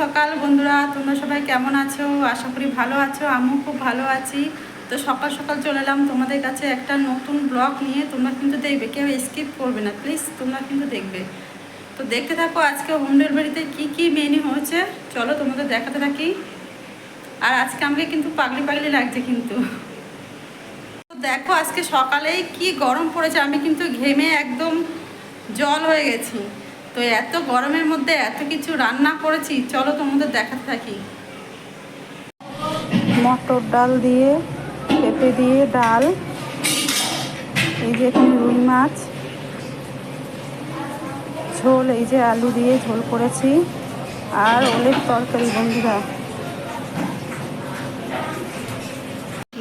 সকাল বন্ধুরা, তোমরা সবাই কেমন আছো? আশা করি ভালো আছো, আমিও খুব ভালো আছি। তো সকাল সকাল চলে এলাম তোমাদের কাছে একটা নতুন ব্লগ নিয়ে। তোমরা কিন্তু দেখবে, কেউ স্কিপ করবে না প্লিজ তোমরা কিন্তু দেখবে। তো দেখতে থাকো আজকে হোম ডেলিভারিতে কী কী মেনু হয়েছে। চলো তোমাদের দেখাতে থাকি। আর আজকে আমাকে কিন্তু পাগলি পাগলি লাগছে কিন্তু। তো দেখো আজকে সকালেই কি গরম পড়েছে, আমি কিন্তু ঘেমে একদম জল হয়ে গেছি। তো এত গরমের মধ্যে এত কিছু রান্না করেছি, চলো তোমাদের দেখাতে থাকি। মটর ডাল দিয়ে, পেঁপে দিয়ে ডাল, এই যে রুই মাছ, ঝোল, এই যে আলু দিয়ে ঝোল করেছি, আর ওলের তরকারি বন্ধুরা।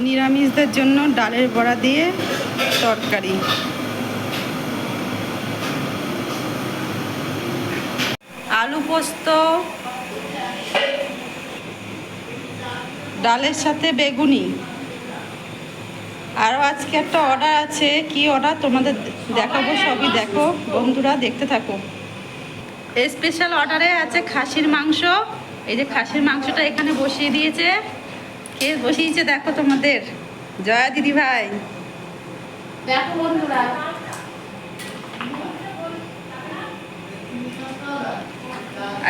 নিরামিষদের জন্য ডালের বড়া দিয়ে তরকারি। আলু পোস্ত, ডালের সাথে বেগুনি। আরও আজকে একটা অর্ডার আছে। কি অর্ডার তোমাদের দেখাবো, সবই দেখো। বন্ধুরা, দেখতে থাকো। স্পেশাল অর্ডারে আছে খাসির মাংস। এই যে খাসির মাংসটা এখানে বসিয়ে দিয়েছে। কে বসিয়েছে দেখো তোমাদের। জয়া দিদি ভাই দেখো বন্ধুরা।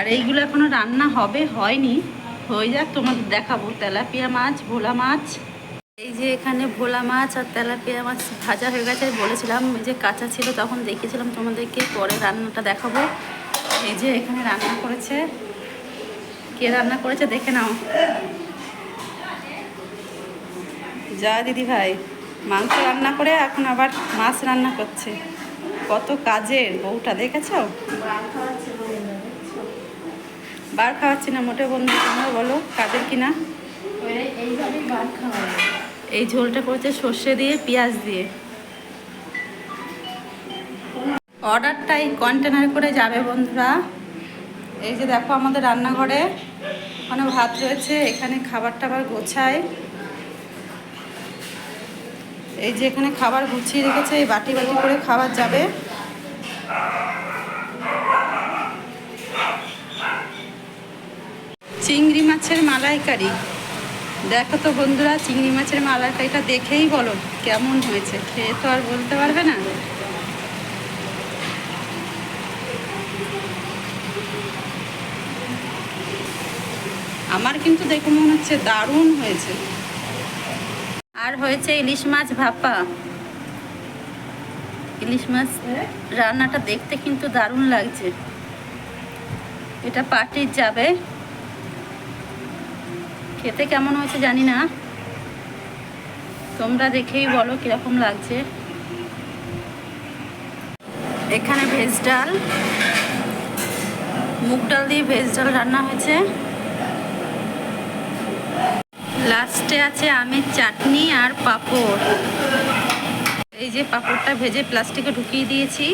আর এইগুলো এখনও রান্না হবে, হয়নি। হয়ে যাক, তোমাদের দেখাবো। তেলাপিয়া মাছ, ভোলা মাছ। এই যে এখানে ভোলা মাছ আর তেলাপিয়া মাছ ভাজা হয়ে গেছে। বলেছিলাম, এই যে কাঁচা ছিল, তখন দেখিয়েছিলাম তোমাদেরকে, পরে রান্নাটা দেখাবো। এই যে এখানে রান্না করেছে। কে রান্না করেছে দেখে নাও। যা দিদি ভাই, মাংস রান্না করে এখন আবার মাছ রান্না করছে। কত কাজের, বউটা দেখছ? বার খাওয়াচ্ছি না, মোটে বন্ধু, তোমরা বলো, কাদের কিনা? এই ঝোলটা করেছে সর্ষে দিয়ে, পেঁয়াজ দিয়ে। অর্ডারটাই কন্টেনার করে যাবে বন্ধুরা। এই যে দেখো আমাদের রান্নাঘরে, ওখানে ভাত রয়েছে, এখানে খাবার টাবার গোছায়। এই যে এখানে খাবার গুছিয়ে রেখেছে, এই বাটি বাটি করে খাবার যাবে। চিংড়ি মাছের মালাইকারি। দেখো তো বন্ধুরা, চিংড়ি মাছের মালাইকারিটা দেখেই বলো কেমন হয়েছে। খেয়ে তো আর বলতে পারবে না। আমার কিন্তু দেখে মনে হচ্ছে দারুণ হয়েছে। আর হয়েছে ইলিশ মাছ ভাপা। ইলিশ মাছ রান্নাটা দেখতে কিন্তু দারুণ লাগছে। এটা পার্টির যাবে। খেতে কেমন হয়েছে জানি না। তোমরা দেখেই বলো কীরকম লাগছে। এখানে ভেজ ডাল, মুগ ডাল দিয়ে ভেজ ডাল রান্না হয়েছে। লাস্টে আছে আমের চাটনি আর পাঁপড়। এই যে পাঁপড়টা ভেজে প্লাস্টিকে ঢুকিয়ে দিয়েছি।